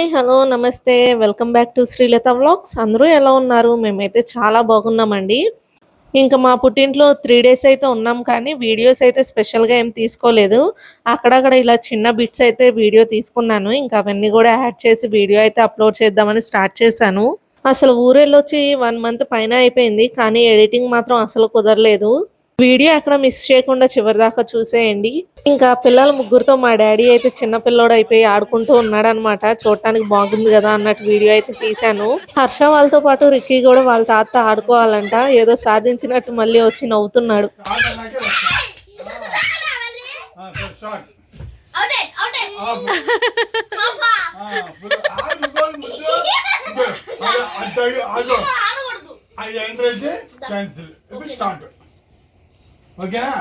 Hi hello నమస్తే. Welcome back to Srilatha vlogs. అందరూ ఎలా ఉన్నారు? మేమైతే చాలా బాగున్నామండి. ఇంకా మా పుట్టింట్లో త్రీ డేస్ అయితే ఉన్నాం కానీ వీడియోస్ అయితే స్పెషల్గా ఏం తీసుకోలేదు. అక్కడక్కడ ఇలా చిన్న బిట్స్ అయితే వీడియో తీసుకున్నాను. ఇంకా అవన్నీ కూడా యాడ్ చేసి వీడియో అయితే అప్లోడ్ చేద్దామని స్టార్ట్ చేశాను. అసలు ఊరెళ్ళొచ్చి వన్ మంత్ పైన అయిపోయింది కానీ ఎడిటింగ్ మాత్రం అసలు కుదరలేదు. వీడియో ఎక్కడ మిస్ చేయకుండా చివరి దాకా చూసేయండి. ఇంకా పిల్లల ముగ్గురుతో మా డాడీ అయితే చిన్న పిల్లోడు అయిపోయి ఆడుకుంటూ ఉన్నాడు అనమాట చూడటానికి బాగుంది కదా అన్నట్టు వీడియో అయితే తీశాను. హర్ష వాళ్ళతో పాటు రిక్కీ కూడా వాళ్ళ తాత ఆడుకోవాలంట. ఏదో సాధించినట్టు మళ్ళీ వచ్చి నవ్వుతున్నాడు. అది ఎంటర్ అయితే క్యాన్సిల్ ఇప్పుడు స్టార్ట్ ఓకేనా.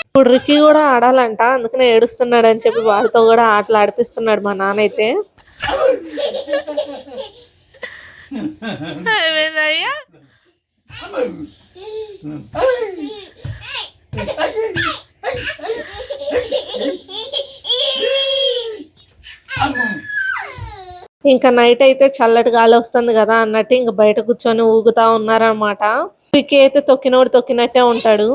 ఇప్పుడు రిక్కీ కూడా ఆడాలంట అందుకనే ఏడుస్తున్నాడు అని చెప్పి వాడితో కూడా ఆటలు ఆడిపిస్తున్నాడు మా నాన్న అయితే ఇంకా నైట్ అయితే చల్లటి గాలి వస్తుంది కదా అన్నట్టు ఇంకా బయట కూర్చొని ఊగుతా ఉన్నారనమాట రిక్కీ అయితే తొక్కినోడు తొక్కినట్టే ఉంటాడు.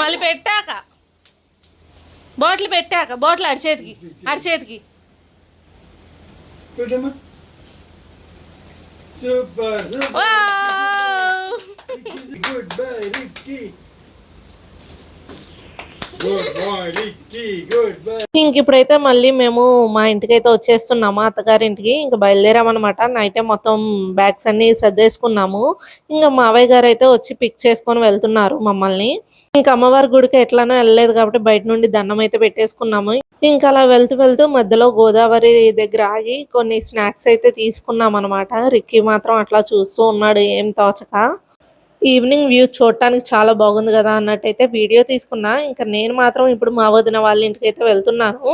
మళ్ళీ పెట్టాక. బోట్లు పెట్టాక. బోట్లు అడిచేతికి అడిచేతికి పెట్టమ్మా. Super super good bye Ricky good boy Ricky good bye ఇంక ఇప్పుడైతే మళ్ళీ మేము మా ఇంటికి అయితే వచ్చేస్తున్నాము అత్తగారింటికి. ఇంకా బయలుదేరామన్నమాట. నైటే మొత్తం బ్యాగ్స్ అన్ని సర్దేసుకున్నాము. ఇంకా మావయ్య గారు అయితే వచ్చి పిక్ చేసుకొని వెళ్తున్నారు మమ్మల్ని. ఇంకా అమ్మవారి గుడికి ఎట్లానో వెళ్ళలేదు కాబట్టి బయట నుండి దండం అయితే పెట్టేసుకున్నాము. ఇంకా అలా వెళ్తూ వెళ్తూ మధ్యలో గోదావరి దగ్గర ఆగి కొన్ని స్నాక్స్ అయితే తీసుకున్నాం అనమాట రిక్కీ మాత్రం అట్లా చూస్తూ ఉన్నాడు ఏం తోచక. ఈవినింగ్ వ్యూ చూడటానికి చాలా బాగుంది కదా అన్నట్టయితే వీడియో తీసుకున్నా. ఇంకా నేను మాత్రం ఇప్పుడు మా వదిన వాళ్ళ ఇంటికి అయితే వెళ్తున్నాను.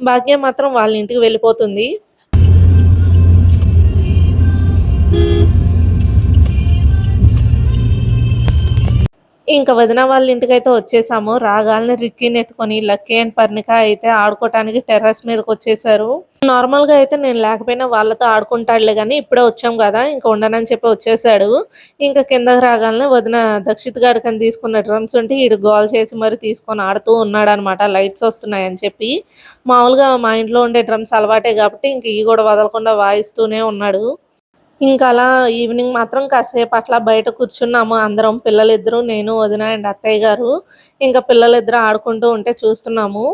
భాగ్యం మాత్రం వాళ్ళ ఇంటికి వెళ్ళిపోతుంది. ఇంకా వదిన వాళ్ళ ఇంటికి అయితే వచ్చేసాము. రాగాలని రిక్కీని ఎత్తుకొని లక్కీ అండ్ పర్ణిక అయితే ఆడుకోవటానికి టెర్రస్ మీదకి వచ్చేసారు. నార్మల్గా అయితే నేను లేకపోయినా వాళ్ళతో ఆడుకుంటాడులే కానీ ఇప్పుడే వచ్చాం కదా ఇంకా ఉండనని చెప్పి వచ్చేసాడు. ఇంకా కిందకి రాగానే వదిన దక్షిత్ గాడికని తీసుకున్న డ్రమ్స్ ఉంటే ఈడు గోల్ చేసి మరి తీసుకొని ఆడుతూ ఉన్నాడు అనమాట లైట్స్ వస్తున్నాయని చెప్పి. మామూలుగా మా ఇంట్లో ఉండే డ్రమ్స్ అలవాటే కాబట్టి ఇంక ఈ కూడా వదలకుండా వాయిస్తూనే ఉన్నాడు. ఇంకా అలా ఈవినింగ్ మాత్రం కాసేపు అట్లా బయట కూర్చున్నాము అందరం. పిల్లలిద్దరూ నేను వదిన అండ్ అత్తయ్య గారు. ఇంకా పిల్లలిద్దరు ఆడుకుంటూ ఉంటే చూస్తున్నాము.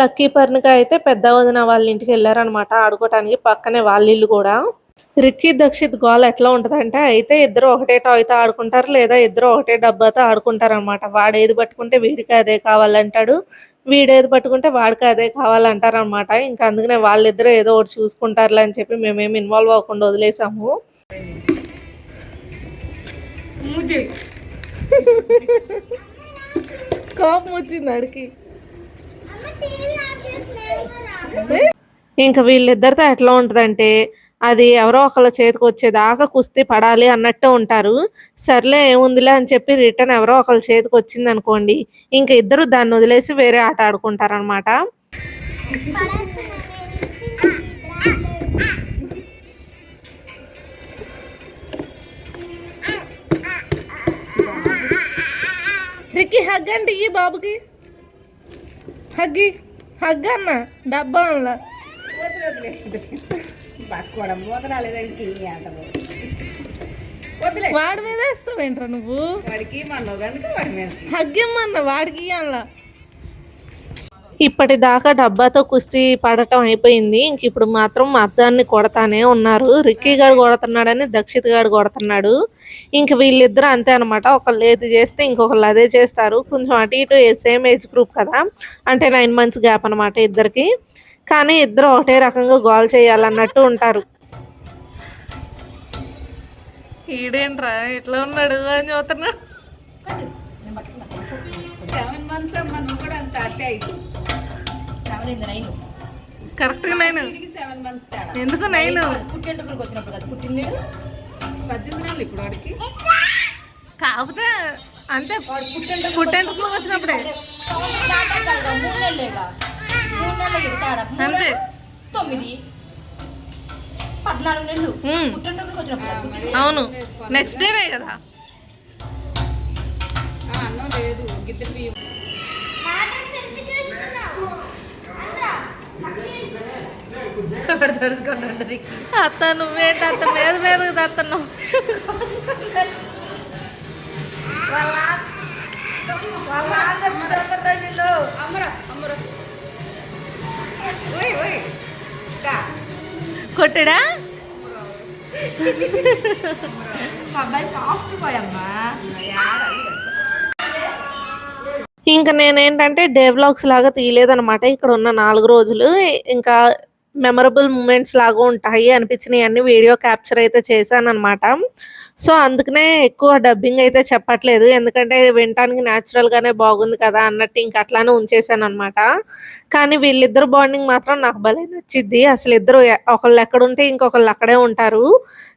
లక్కీ పర్ణిక అయితే పెద్ద వదిన వాళ్ళ ఇంటికి వెళ్ళారనమాట ఆడుకోవటానికి పక్కనే వాళ్ళ ఇల్లు కూడా. రిక్కీ దక్షిత్ గోల్ ఎట్లా ఉంటదంటే అయితే ఇద్దరు ఒకటే టాయ్తో ఆడుకుంటారు లేదా ఇద్దరు ఒకటే డబ్బాతో ఆడుకుంటారు అనమాట వాడు ఏది పట్టుకుంటే వీడికి అదే కావాలంటాడు వీడేది పట్టుకుంటే వాడికి అదే కావాలంటారు అనమాట ఇంకా అందుకనే వాళ్ళిద్దరూ ఏదో ఒకటి చూసుకుంటారులే అని చెప్పి మేమేమి ఇన్వాల్వ్ అవ్వకుండా వదిలేసాము. కోపం వచ్చింది అడికి ఇంకా వీళ్ళిద్దరితో ఎట్లా ఉంటదంటే అది ఎవరో ఒకళ్ళ చేతికి వచ్చేదాకా కుస్తీ పడాలి అన్నట్టు ఉంటారు. సర్లే ఏముందిలే అని చెప్పి రిటర్న్ ఎవరో ఒకళ్ళ చేతికి వచ్చింది అనుకోండి ఇంకా ఇద్దరు దాన్ని వదిలేసి వేరే ఆట ఆడుకుంటారు హగ్ అంటే ఈ బాబుకి. హగ్గి హగ్ అన్న డబ్బా అన్న వాడి మీద వేస్తావేంట్రా నువ్వు? వాడికి హగ్గిమ్మన్న వాడికి ఇయ్యాల ఇప్పటిదాకా డబ్బాతో కుస్తీ పడటం అయిపోయింది. ఇంక ఇప్పుడు మాత్రం మా అద్దాన్ని కొడతానే ఉన్నారు. రిక్కీ గాడు కొడుతున్నాడని దక్షిత్ గాడు కొడుతున్నాడు. ఇంక వీళ్ళిద్దరు అంతే అనమాట ఒకళ్ళు ఏది చేస్తే ఇంకొకళ్ళు అదే చేస్తారు. కొంచెం అటు ఇటు సేమ్ ఏజ్ గ్రూప్ కదా? అంటే నైన్ మంత్స్ గ్యాప్ అనమాట ఇద్దరికి. కానీ ఇద్దరు ఒకటే రకంగా గోల్ చేయాలన్నట్టు ఉంటారు. ఈడేంట్రా? ఇట్లా ఉన్నాడు అని చూస్తున్నా సెవెన్ మంత్స్ అమ్మ నువ్వు కూడా అంత అట్టే అవుతుంది seven nine correct nine seven months ఎందుకు నైన్ పుట్టెంటుకలకు వచ్చినప్పుడు కదా పుట్టింది పద్దెనిమిది నెలలు ఇప్పుడు వాడికి. కాకపోతే అంతే వచ్చినప్పుడే మూడు నెలలేగా మూడు నెలలు అంతే. తొమ్మిది. పద్నాలుగు నెలలు. వచ్చినప్పుడు. అవును. నెక్స్ట్ డేనే కదా. అన్నం లేదు బియ్యం తెలుసుకుంటాడు అత్త నువ్వేంటి అత్త? మీద మీదకి కా కొట్టడా? మా అబ్బాయి సాఫ్ట్ పోయమ్మా ఇంకా నేనేంటంటే డే బ్లాగ్స్ లాగా తీయలేదనమాట ఇక్కడ ఉన్న నాలుగు రోజులు. ఇంకా మెమరబుల్ మూమెంట్స్ లాగా ఉంటాయి అనిపించినవి అన్ని వీడియో క్యాప్చర్ అయితే చేశాను అనమాట సో అందుకనే ఎక్కువ డబ్బింగ్ అయితే చెప్పట్లేదు. ఎందుకంటే వినటానికి న్యాచురల్గానే గానే బాగుంది కదా అన్నట్టు ఇంకా అట్లానే ఉంచేసాను అనమాట కానీ వీళ్ళిద్దరు బాండింగ్ మాత్రం నాకు భలే నచ్చిద్ది. అసలు ఇద్దరు ఒకళ్ళు ఎక్కడుంటే ఇంకొకళ్ళు అక్కడే ఉంటారు.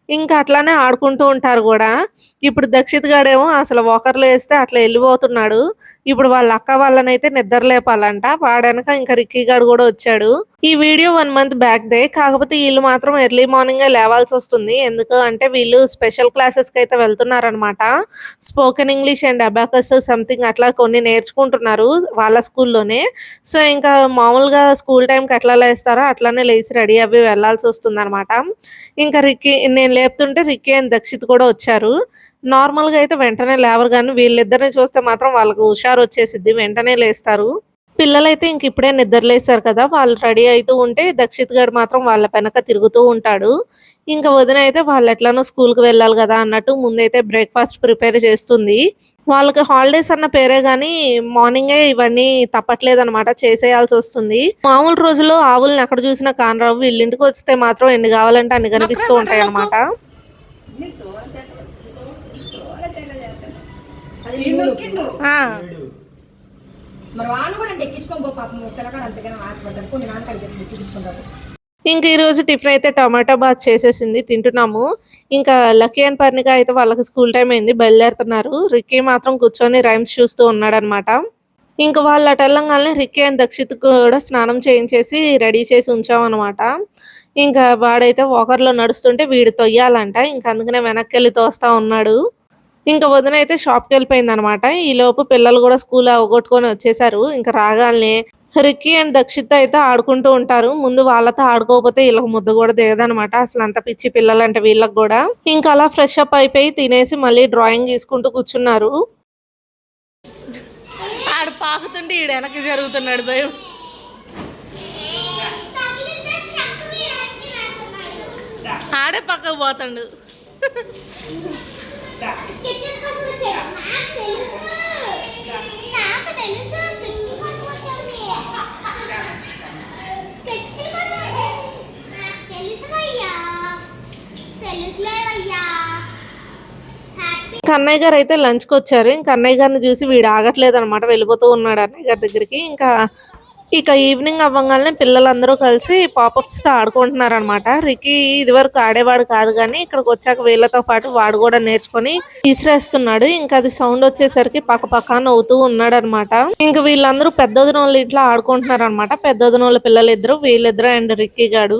ఇంకా అట్లానే ఆడుకుంటూ ఉంటారు కూడా. ఇప్పుడు దక్షిత్ గాడేమో అసలు ఒకరిలో వేస్తే అట్లా వెళ్ళిపోతున్నాడు. ఇప్పుడు వాళ్ళ అక్క వాళ్ళనైతే నిద్ర లేపాలంట. వాడనక ఇంకా రిక్కీ గాడు కూడా వచ్చాడు. ఈ వీడియో వన్ మంత్ బ్యాక్ దే. కాకపోతే వీళ్ళు మాత్రం ఎర్లీ మార్నింగ్ లేవాల్సి వస్తుంది. ఎందుకు అంటే వీళ్ళు స్పెషల్ క్లాసెస్కి అయితే వెళ్తున్నారనమాట spoken English and abacus something అట్లా కొన్ని నేర్చుకుంటున్నారు వాళ్ళ స్కూల్లోనే. సో ఇంకా మామూలుగా స్కూల్ టైంకి ఎట్లా లేస్తారో అట్లానే లేచి రెడీ అవి వెళ్ళాల్సి వస్తుంది అనమాట ఇంకా రిక్కీ నేను లేపుతుంటే రిక్కీ అండ్ దక్షిత్ కూడా వచ్చారు. నార్మల్గా అయితే వెంటనే లేవరు కానీ వీళ్ళిద్దరిని చూస్తే మాత్రం వాళ్ళకు హుషారు వచ్చేసిద్ది వెంటనే లేస్తారు. పిల్లలైతే ఇంక ఇప్పుడే నిద్రలేసారు కదా వాళ్ళు రెడీ అవుతూ ఉంటే దక్షిత్ గారు మాత్రం వాళ్ళ వెనక తిరుగుతూ ఉంటాడు. ఇంకా వదిన అయితే వాళ్ళు ఎట్లానో స్కూల్కి వెళ్ళాలి కదా అన్నట్టు ముందైతే బ్రేక్ఫాస్ట్ ప్రిపేర్ చేస్తుంది. వాళ్ళకి హాలిడేస్ అన్న పేరే గానీ మార్నింగే ఇవన్నీ తప్పట్లేదు అనమాట చేసేయాల్సి వస్తుంది మామూలు రోజుల్లో ఆవుల్ని ఎక్కడ చూసినా కానరావు. వీళ్ళింటికి వస్తే మాత్రం ఎన్ని కావాలంటే అన్ని కనిపిస్తూ ఉంటాయి ఏడు మరి వాను కూడా అంటే ఎక్కించుకొని పో పాపం పిల్లగాడు అంతగానో ఆశపడ్డారు. కొన్ని నాన్న కడిగేసి చూపించుకుంటారు ఇంక ఈ రోజు టిఫిన్ అయితే టమాటా బాత్ చేసేసింది తింటున్నాము. ఇంకా లక్కీ అండ్ పర్ణిక అయితే వాళ్ళకి స్కూల్ టైం అయింది బయలుదేరుతున్నారు. రిక్కీ మాత్రం కూర్చొని రైమ్స్ చూస్తూ ఉన్నాడనమాట ఇంకా వాళ్ళ తెలంగాణలో రిక్కీ అండ్ దక్షిత్ కూడా స్నానం చేయించేసి రెడీ చేసి ఉంచామన్నమాట. ఇంకా వాడైతే ఒకరిలో నడుస్తుంటే వీడు తొయ్యాలంట ఇంకా అందుకనే వెనక్కి వెళ్ళి తోస్తా ఉన్నాడు. ఇంకా వదిన అయితే షాప్కి వెళ్ళిపోయింది అనమాట ఈ లోపు పిల్లలు కూడా స్కూల్ అవగొట్టుకొని వచ్చేసారు. ఇంకా రాగానే రిక్కీ అండ్ దక్షిత్ అయితే ఆడుకుంటూ ఉంటారు. ముందు వాళ్ళతో ఆడుకోకపోతే వీళ్ళకి ముద్ద కూడా దిగదనమాట అసలు అంత పిచ్చి పిల్లలంటే వీళ్ళకి కూడా. ఇంకా అలా ఫ్రెష్ అప్ అయిపోయి తినేసి మళ్ళీ డ్రాయింగ్ తీసుకుంటూ కూర్చున్నారు. ఆడు పాకుతుంటే ఈడు వెనక్కి జరుగుతున్నాడు భయం. ఆడే పక్కకు పోతాడు. అన్నయ్య కన్నయ్య గారు అయితే లంచ్కి వచ్చారు. ఇంకా అన్నయ్య గారిని చూసి వీడు ఆగట్లేదు అనమాట వెళ్ళిపోతూ ఉన్నాడు అన్నయ్య గారి దగ్గరికి. ఇంకా ఇక ఈవినింగ్ అవ్వగానే పిల్లలందరూ కలిసి పాపప్స్తో ఆడుకుంటున్నారు అనమాట రికీ ఇదివరకు ఆడేవాడు కాదు కానీ ఇక్కడికి వచ్చాక వీళ్ళతో పాటు వాడు కూడా నేర్చుకొని తీసిరేస్తున్నాడు. ఇంకా అది సౌండ్ వచ్చేసరికి పక్క పక్క నవ్వుతూ ఉన్నాడు అనమాట ఇంకా వీళ్ళందరూ పెద్దదిన వాళ్ళ ఇంట్లో ఆడుకుంటున్నారు అనమాట పెద్దదిన వాళ్ళ పిల్లలు ఇద్దరు వీళ్ళిద్దరు అండ్ రిక్కీ గాడు.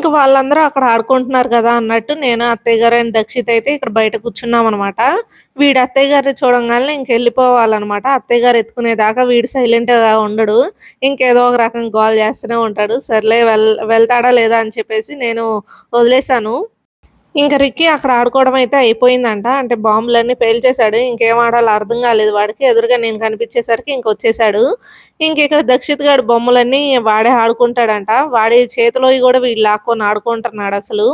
ఇంకా వాళ్ళందరూ అక్కడ ఆడుకుంటున్నారు కదా అన్నట్టు నేను అత్తయ్య గారు అండ్ దక్షిత్ అయితే ఇక్కడ బయట కూర్చున్నాం అనమాట వీడు అత్తయ్య గారిని చూడంగానే ఇంక వెళ్ళిపోవాలన్నమాట. అత్తయ్య గారు ఎత్తుకునేదాకా వీడు సైలెంట్గా ఉండడు. ఇంకేదో ఒక రకం గోల్ చేస్తూనే ఉంటాడు. సర్లే వెల్ వెళ్తాడా లేదా అని చెప్పేసి నేను వదిలేశాను. ఇంకా రిక్కీ అక్కడ ఆడుకోవడం అయితే అయిపోయిందంట. అంటే బాంబులన్నీ పేల్చేశాడు ఇంకేం ఆడాలో అర్థం కాలేదు వాడికి. ఎదురుగా నేను కనిపించేసరికి ఇంక వచ్చేసాడు ఇంక ఇక్కడ దక్షిత్ గారి బొమ్మలన్నీ వాడే ఆడుకుంటాడంట. వాడి చేతిలో కూడా వీళ్ళు లాక్కొని ఆడుకుంటున్నాడు అసలు.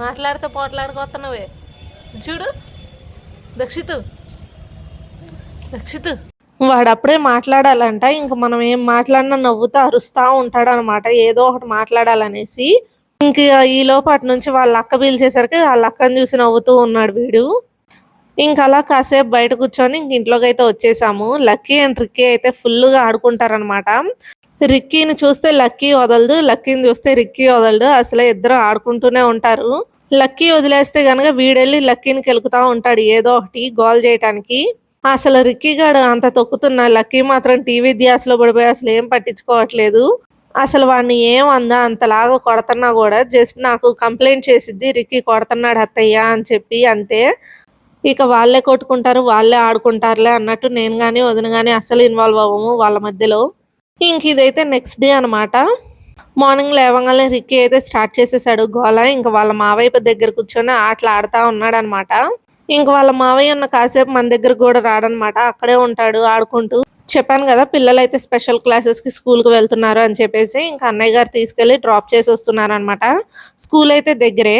మాట్లాడితే పోట్లాడుకొస్తున్నావే చూడు. దక్షిత్ దక్షిత్ వాడు అప్పుడే మాట్లాడాలంట. ఇంక మనం ఏం మాట్లాడినా నవ్వుతూ అరుస్తూ ఉంటాడు అనమాట ఏదో ఒకటి మాట్లాడాలనేసి. ఇంక ఈ లోపటి నుంచి వాళ్ళ అక్క పీల్చేసరికి వాళ్ళ అక్కని చూసి నవ్వుతూ ఉన్నాడు వీడు. ఇంక అలా కాసేపు బయట కూర్చొని ఇంక ఇంట్లోకి అయితే వచ్చేసాము. లక్కీ అండ్ రిక్కీ అయితే ఫుల్గా ఆడుకుంటారనమాట. రిక్కీని చూస్తే లక్కీ వదలదు లక్కీని చూస్తే రిక్కీ వదలడు అసలే ఇద్దరు ఆడుకుంటూనే ఉంటారు. లక్కీ వదిలేస్తే గనక వీడెళ్ళి లక్కీని కెలుకుతా ఉంటాడు ఏదో ఒకటి గోల్ చేయటానికి. అసలు రిక్కీ గాడు అంత తొక్కుతున్న లక్కీ మాత్రం టీవీ ధ్యాసలో పడిపోయి అసలు ఏం పట్టించుకోవట్లేదు. అసలు వాడిని ఏం అందా అంతలాగా కొడుతున్నా కూడా జస్ట్ నాకు కంప్లైంట్ చేసిద్ది రిక్కీ కొడుతున్నాడు అత్తయ్య అని చెప్పి అంతే. ఇక వాళ్ళే కొట్టుకుంటారు వాళ్ళే ఆడుకుంటారులే అన్నట్టు నేను కానీ వదిన కానీ అస్సలు ఇన్వాల్వ్ అవ్వము వాళ్ళ మధ్యలో. ఇంక ఇదైతే నెక్స్ట్ డే అనమాట మార్నింగ్ లేవగానే రిక్కీ అయితే స్టార్ట్ చేసేసాడు గోల. ఇంకా వాళ్ళ మావయ్య దగ్గర కూర్చొని ఆటలు ఆడుతూ ఉన్నాడు అనమాట ఇంక వాళ్ళ మావయ్య ఉన్న కాసేపు మన దగ్గర కూడా రాడనమాట. అక్కడే ఉంటాడు ఆడుకుంటూ. చెప్పాను కదా పిల్లలు అయితే స్పెషల్ క్లాసెస్కి స్కూల్కి వెళ్తున్నారు అని చెప్పేసి ఇంకా అన్నయ్య గారు తీసుకెళ్ళి డ్రాప్ చేసి వస్తున్నారు అనమాట స్కూల్ అయితే దగ్గరే.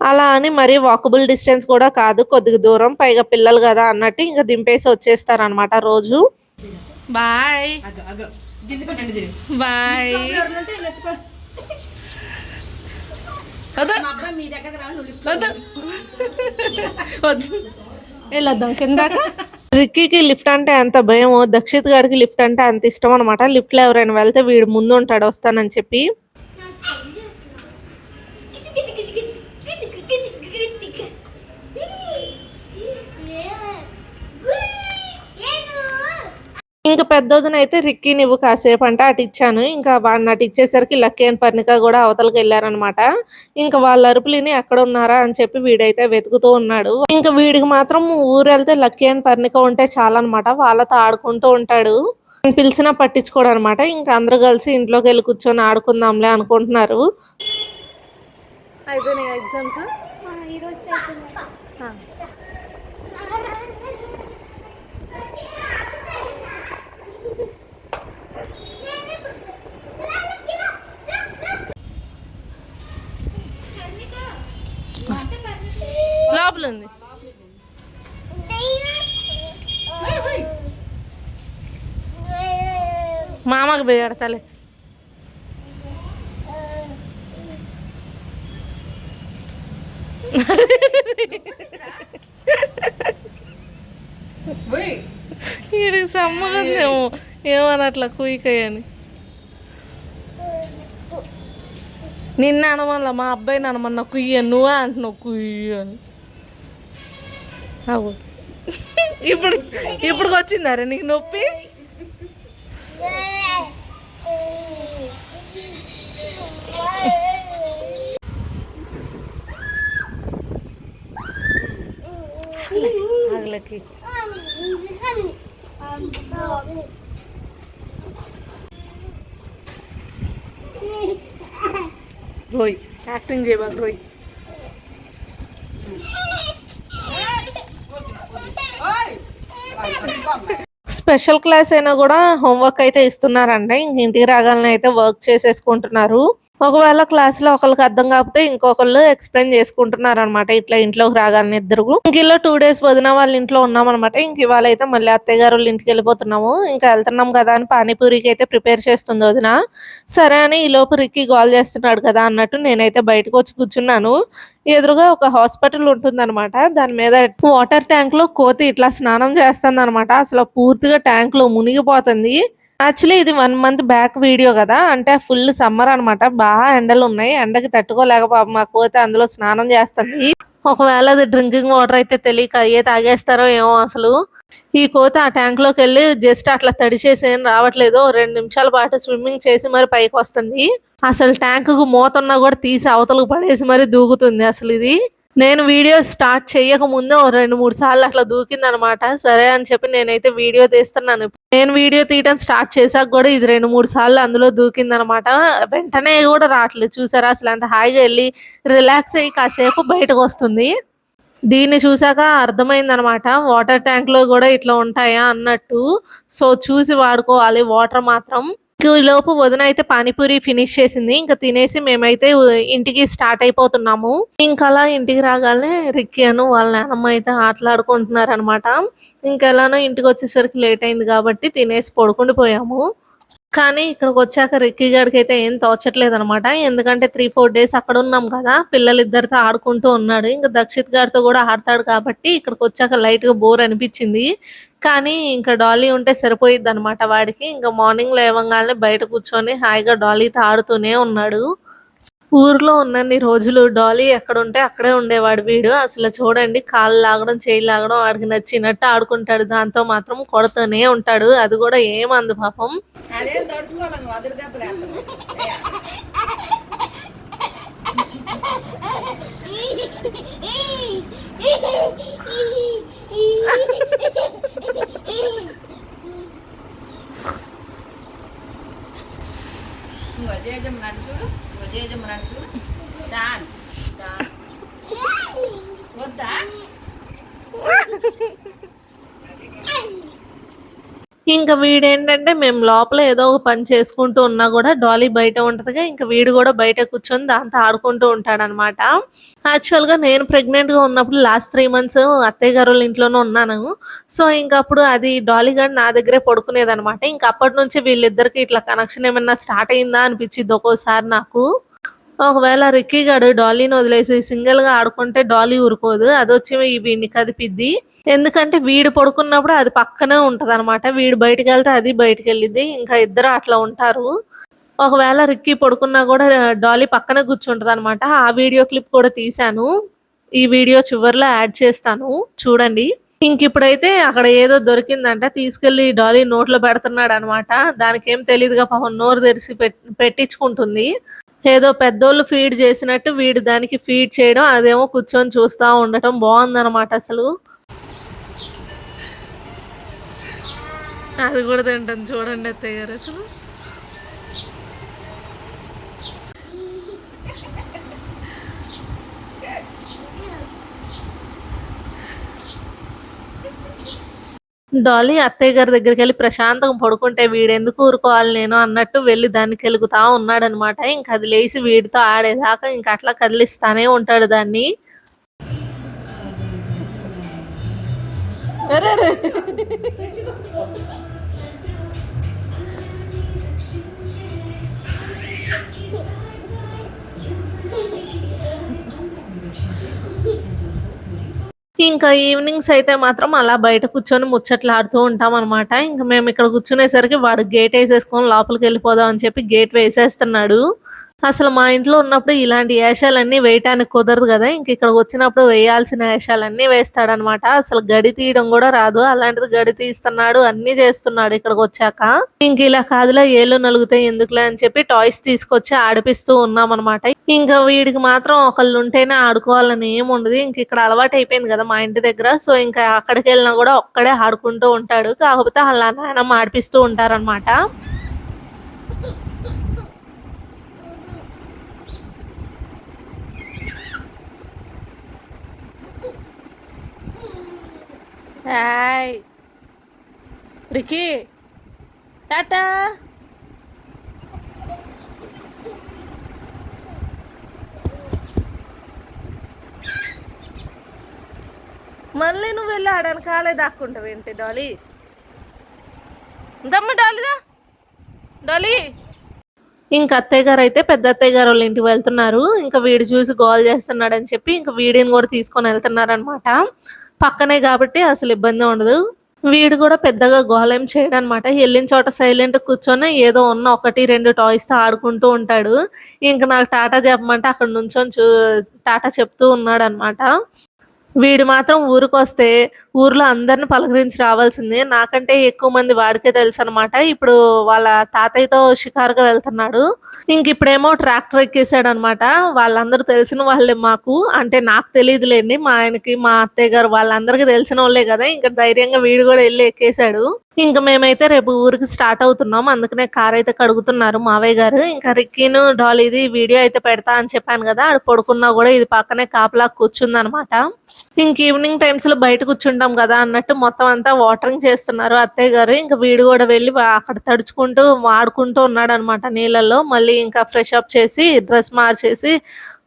అలా అని మరీ వాకబుల్ డిస్టెన్స్ కూడా కాదు కొద్దిగా దూరం పైగా పిల్లలు కదా అన్నట్టు ఇంకా దింపేసి వచ్చేస్తారనమాట రోజు. బాయ్. బాయ్. వెళ్ళొద్దాం కిందాక రిక్కీకి లిఫ్ట్ అంటే ఎంత భయమో దక్షిత్ గారికి లిఫ్ట్ అంటే అంత ఇష్టం అనమాట లిఫ్ట్లో ఎవరైనా వెళ్తే వీడు ముందు ఉంటాడు వస్తానని చెప్పి. ఇంకా పెద్దోదిన అయితే రిక్కీ నువ్వు కాసేపు అంటే అటు ఇచ్చాను. ఇంకా వాడిని అటు ఇచ్చేసరికి లక్కీ అండ్ పర్ణిక కూడా అవతలకి వెళ్ళారనమాట. ఇంకా వాళ్ళ అరుపులిని ఎక్కడ ఉన్నారా అని చెప్పి వీడైతే వెతుకుతూ ఉన్నాడు. ఇంకా వీడికి మాత్రం ఊరు వెళ్తే లక్కీ అండ్ పర్ణిక ఉంటే చాలన్నమాట వాళ్ళతో ఆడుకుంటూ ఉంటాడు. నేను పిలిచినా పట్టించుకోడు అనమాట ఇంకా అందరూ కలిసి ఇంట్లోకి వెళ్ళి కూర్చొని ఆడుకుందాంలే అనుకుంటున్నారు. అయిపోయినాయి ఎగ్జామ్స్? ఈరోజు లోపల ఉంది మామకు పెడతాలే. వీడికి సమ్మగందేమో ఏమని అట్లా కుయికయ్యని? నిన్న అనమల్ల మా అబ్బాయిని అనమన్న కుయ్య నువ్వే అంటున్నావు కుయ్య అని అవు ఇప్పుడు ఇప్పుడు వచ్చిందారా నీకు నొప్పి? ఆగలకి. రోయ్ యాక్టింగ్ చేయబాక రోయ్. స్పెషల్ క్లాస్ అయినా కూడా హోంవర్క్ అయితే ఇస్తున్నారండి ఇంక ఇంటికి రాగానే అయితే వర్క్ చేసేసుకుంటున్నారు. ఒకవేళ క్లాస్లో ఒకరికి అర్థం కాకపోతే ఇంకొకళ్ళు ఎక్స్ప్లెయిన్ చేసుకుంటున్నారు అనమాట ఇట్లా ఇంట్లోకి రాగానే ఇద్దరు ఇంక ఇలా టూ డేస్ వదిన వాళ్ళ ఇంట్లో ఉన్నాం అనమాట ఇంక ఇవాళ అయితే మళ్ళీ అత్తయ్య గారు ఇంటికి వెళ్ళిపోతున్నాము. ఇంకా వెళ్తున్నాం కదా అని పానీపూరికి అయితే ప్రిపేర్ చేస్తుంది వదిన. సరే అని ఈ లోపు రిక్కి గోల్ చేస్తున్నాడు కదా అన్నట్టు నేనైతే బయటకు వచ్చి కూర్చున్నాను. ఎదురుగా ఒక హాస్పిటల్ ఉంటుందన్నమాట. దాని మీద వాటర్ ట్యాంక్లో కోతి ఇట్లా స్నానం చేస్తుంది అనమాట అసలు పూర్తిగా ట్యాంక్లో మునిగిపోతుంది. యాక్చువల్లీ ఇది వన్ మంత్ బ్యాక్ వీడియో కదా అంటే ఫుల్ సమ్మర్ అన్నమాట. బాగా ఎండలు ఉన్నాయి ఎండకి తట్టుకోలేక పాపం మా కోత అందులో స్నానం చేస్తుంది. ఒకవేళ అది డ్రింకింగ్ వాటర్ అయితే తెలియక ఏ తాగేస్తారో ఏమో అసలు. ఈ కోత ఆ ట్యాంక్లోకి వెళ్ళి జస్ట్ అట్లా తడిచేసి ఏం రావట్లేదు. రెండు నిమిషాల పాటు స్విమ్మింగ్ చేసి మరి పైకి వస్తుంది. అసలు ట్యాంక్కు మూత కూడా తీసి అవతలకు పడేసి మరి దూకుతుంది అసలు ఇది. నేను వీడియో స్టార్ట్ చేయకముందే ఓ రెండు మూడు సార్లు అట్లా దూకింది అనమాట సరే అని చెప్పి నేనైతే వీడియో తీస్తున్నాను. నేను వీడియో తీయడం స్టార్ట్ చేశాక కూడా ఇది రెండు మూడు సార్లు అందులో దూకింది అనమాట వెంటనే కూడా రావట్లేదు. చూసారా? అసలు అంత హాయిగా వెళ్ళి రిలాక్స్ అయ్యి కాసేపు బయటకు వస్తుంది. దీన్ని చూసాక అర్థమైంది అనమాట వాటర్ ట్యాంక్లో కూడా ఇట్లా ఉంటాయా అన్నట్టు. సో చూసి వాడుకోవాలి. వాటర్ మాత్రం. లోపు వదిన అయితే పానీపూరి ఫినిష్ చేసింది. ఇంకా తినేసి మేమైతే ఇంటికి స్టార్ట్ అయిపోతున్నాము. ఇంకా అలా ఇంటికి రాగానే రిక్కి అను వాళ్ళ నాన్నమ్మ అయితే ఆటలాడుకుంటున్నారు అనమాట ఇంకెలానో ఇంటికి వచ్చేసరికి లేట్ అయింది కాబట్టి తినేసి పడుకుండిపోయాము. కానీ ఇక్కడికి వచ్చాక రిక్కీ గడికి అయితే ఏం తోచట్లేదు అనమాట ఎందుకంటే త్రీ ఫోర్ డేస్ అక్కడ ఉన్నాం కదా పిల్లలు ఇద్దరితో ఆడుకుంటూ ఉన్నాడు. ఇంకా దక్షిత్ గారితో కూడా ఆడతాడు కాబట్టి ఇక్కడికి వచ్చాక లైట్గా బోర్ అనిపించింది. కానీ ఇంకా డాలీ ఉంటే సరిపోయిద్ది అనమాట వాడికి. ఇంకా మార్నింగ్ లేవంగానే బయట కూర్చొని హాయిగా డాలీతో ఆడుతూనే ఉన్నాడు. ఊర్లో ఉన్నన్ని రోజులు డాలీ ఎక్కడ ఉంటే అక్కడే ఉండేవాడు వీడు. అసలు చూడండి కాళ్ళు లాగడం చేయి లాగడం వాడికి నచ్చినట్టు ఆడుకుంటాడు. దాంతో మాత్రం కొడుతూనే ఉంటాడు. అది కూడా ఏమందు పాపం. అదేం తడుచుకోవాలి నువ్వు అదిరి దెబ్బలు నువ్వు అజయజం నడుచు అజయజం నడుచు డాన్ డాన్ వద్దా ఇంకా వీడేంటంటే మేము లోపల ఏదో ఒక పని చేసుకుంటూ ఉన్నా కూడా డాలీ బయట ఉంటదిగా ఇంకా వీడు కూడా బయట కూర్చొని దాంతో ఆడుకుంటూ ఉంటాడనమాట. యాక్చువల్గా నేను ప్రెగ్నెంట్గా ఉన్నప్పుడు లాస్ట్ త్రీ మంత్స్ అత్తయ్య గారు వాళ్ళ ఇంట్లోనే ఉన్నాను. సో ఇంకా అప్పుడు అది డాలీ గారు నా దగ్గరే పడుకునేది అనమాట ఇంకా అప్పటి నుంచి వీళ్ళిద్దరికి ఇట్లా కనెక్షన్ ఏమైనా స్టార్ట్ అయిందా అనిపించింది ఒక్కోసారి నాకు. ఒకవేళ రిక్కీ గాడు డాలీని వదిలేసి సింగిల్గా ఆడుకుంటే డాలీ ఊరుకోదు. అది వచ్చి వీడిని కదిపిద్ది. ఎందుకంటే వీడు పడుకున్నప్పుడు అది పక్కనే ఉంటది అనమాట వీడు బయటికి వెళ్తే అది బయటికి వెళ్ళిద్ది. ఇంకా ఇద్దరు అట్లా ఉంటారు. ఒకవేళ రిక్కీ పడుకున్నా కూడా డాలీ పక్కనే కూర్చుంటది అనమాట ఆ వీడియో క్లిప్ కూడా తీశాను. ఈ వీడియో చివరిలో యాడ్ చేస్తాను. చూడండి. ఇంక ఇప్పుడైతే అక్కడ ఏదో దొరికిందంట. తీసుకెళ్ళి డాలీ నోట్లో పెడుతున్నాడు అనమాట దానికేం తెలియదుగా పాపం నోరు తెరిచి పెట్టించుకుంటుంది. ఏదో పెద్దోళ్ళు ఫీడ్ చేసినట్టు వీడు దానికి ఫీడ్ చేయడం అదేమో కూర్చొని చూస్తా ఉండటం బాగుందన్నమాట అసలు. అది కూడా తింటాను చూడండి అత్తయ్య గారు అసలు. డాలీ అత్తయ్య గారి దగ్గరికి వెళ్ళి ప్రశాంతంగా పడుకుంటే వీడెందుకు ఊరుకోవాలి నేను అన్నట్టు వెళ్ళి దాన్ని కెలుగుతా ఉన్నాడనమాట. ఇంకా అది లేచి వీడితో ఆడేదాకా ఇంకా అట్లా కదిలిస్తానే ఉంటాడు దాన్ని. అరే ఇంకా ఈవినింగ్స్ అయితే మాత్రం అలా బయట కూర్చొని ముచ్చట్లాడుతూ ఉంటాం అనమాట ఇంకా మేము ఇక్కడ కూర్చునేసరికి వాడు గేట్ వేసేసుకొని లోపలికి వెళ్ళిపోదాం అని చెప్పి గేట్ వేసేస్తున్నాడు. అసలు మా ఇంట్లో ఉన్నప్పుడు ఇలాంటి వేషాలన్నీ వేయటానికి కుదరదు కదా. ఇంక ఇక్కడికి వచ్చినప్పుడు వేయాల్సిన వేషాలన్నీ వేస్తాడనమాట. అసలు గడి తీయడం కూడా రాదు. అలాంటిది గడి తీస్తున్నాడు అన్ని చేస్తున్నాడు ఇక్కడికి వచ్చాక. ఇంక ఇలా కాదులో ఏళ్ళు నలుగుతాయి ఎందుకులే అని చెప్పి టాయ్స్ తీసుకొచ్చి ఆడిపిస్తూ ఉన్నాం అనమాట ఇంకా వీడికి మాత్రం ఒకళ్ళు ఉంటేనే ఆడుకోవాలని ఏం ఉండదు. ఇంక ఇక్కడ అలవాటు అయిపోయింది కదా మా ఇంటి దగ్గర. సో ఇంకా అక్కడికి వెళ్ళినా కూడా ఒక్కడే ఆడుకుంటూ ఉంటాడు. కాకపోతే అలా నాయనమ్మ ఆడిపిస్తూ ఉంటారనమాట. హాయ్. Ricky tata. మళ్ళీ నువ్వు వెళ్ళి ఆడని కాలే దాక్కుంటావు ఏంటి డాలీ? దమ్మ డాలీదా డాలీ. ఇంకా అత్తయ్య గారు అయితే పెద్ద అత్తయ్య గారు వాళ్ళ ఇంటికి వెళ్తున్నారు. ఇంకా వీడు చూసి గోల్ చేస్తున్నాడు అని చెప్పి ఇంకా వీడిని కూడా తీసుకొని వెళ్తున్నారు అనమాట పక్కనే కాబట్టి అసలు ఇబ్బంది ఉండదు. వీడు కూడా పెద్దగా గోళం చేయడం అనమాట వెళ్ళిన చోట సైలెంట్ కూర్చొని ఏదో ఉన్న ఒకటి రెండు టాయ్స్తో ఆడుకుంటూ ఉంటాడు. ఇంకా నాకు టాటా చెప్పమంటే అక్కడ నుంచొని చూ టాటా చెప్తూ ఉన్నాడు అనమాట వీడు మాత్రం ఊరికొస్తే ఊర్లో అందరిని పలకరించి రావాల్సిందే. నాకంటే ఎక్కువ మంది వాడికే తెలుసు అనమాట ఇప్పుడు వాళ్ళ తాతయ్యతో షికారుగా వెళ్తున్నాడు. ఇంక ఇప్పుడేమో ట్రాక్టర్ ఎక్కేసాడు అనమాట వాళ్ళందరూ తెలిసిన వాళ్ళే మాకు. అంటే నాకు తెలియదులేండి మా ఆయనకి మా అత్తయ్య గారు వాళ్ళందరికీ తెలిసిన వాళ్ళే కదా. ఇంకా ధైర్యంగా వీడు కూడా వెళ్ళి ఎక్కేసాడు ఇంకా మేమైతే రేపు ఊరికి స్టార్ట్ అవుతున్నాం. అందుకనే కార్ అయితే కడుగుతున్నారు మావయ్య గారు. ఇంకా రిక్కీను ఇది వీడియో అయితే పెడతా అని చెప్పాను కదా ఆడు పడుకున్నా కూడా ఇది పక్కనే కాపలా కూర్చుంది అనమాట ఇంక ఈవినింగ్ టైమ్స్లో బయట కూర్చుంటాం కదా అన్నట్టు మొత్తం అంతా వాటరింగ్ చేస్తున్నారు అత్తయ్య గారు. ఇంకా వీడు కూడా వెళ్ళి అక్కడ తడుచుకుంటూ ఆడుకుంటూ ఉన్నాడు అనమాట నీళ్ళల్లో. మళ్ళీ ఇంకా ఫ్రెష్ అప్ చేసి డ్రెస్ మార్చేసి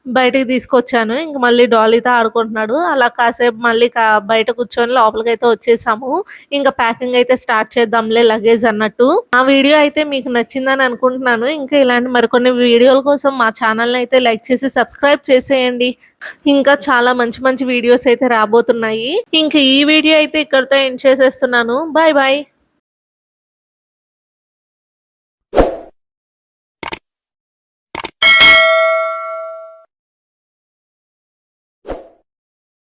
బయటికి తీసుకొచ్చాను. ఇంక మళ్ళీ డాలీతో ఆడుకుంటున్నాడు. అలా కాసేపు మళ్ళీ కా- బయట కూర్చొని లోపలికి అయితే వచ్చేసాము. ఇంకా ప్యాకింగ్ అయితే స్టార్ట్ చేద్దాంలే లగేజ్ అన్నట్టు. ఆ వీడియో అయితే మీకు నచ్చిందని అనుకుంటున్నాను. ఇంకా ఇలాంటి మరికొన్ని వీడియోల కోసం మా ఛానల్ని అయితే లైక్ చేసి సబ్స్క్రైబ్ చేసేయండి. ఇంకా చాలా మంచి మంచి వీడియోస్ అయితే రాబోతున్నాయి. ఇంకా ఈ వీడియో అయితే ఇక్కడితో ఎండ్ చేసేస్తున్నాను. Bye bye.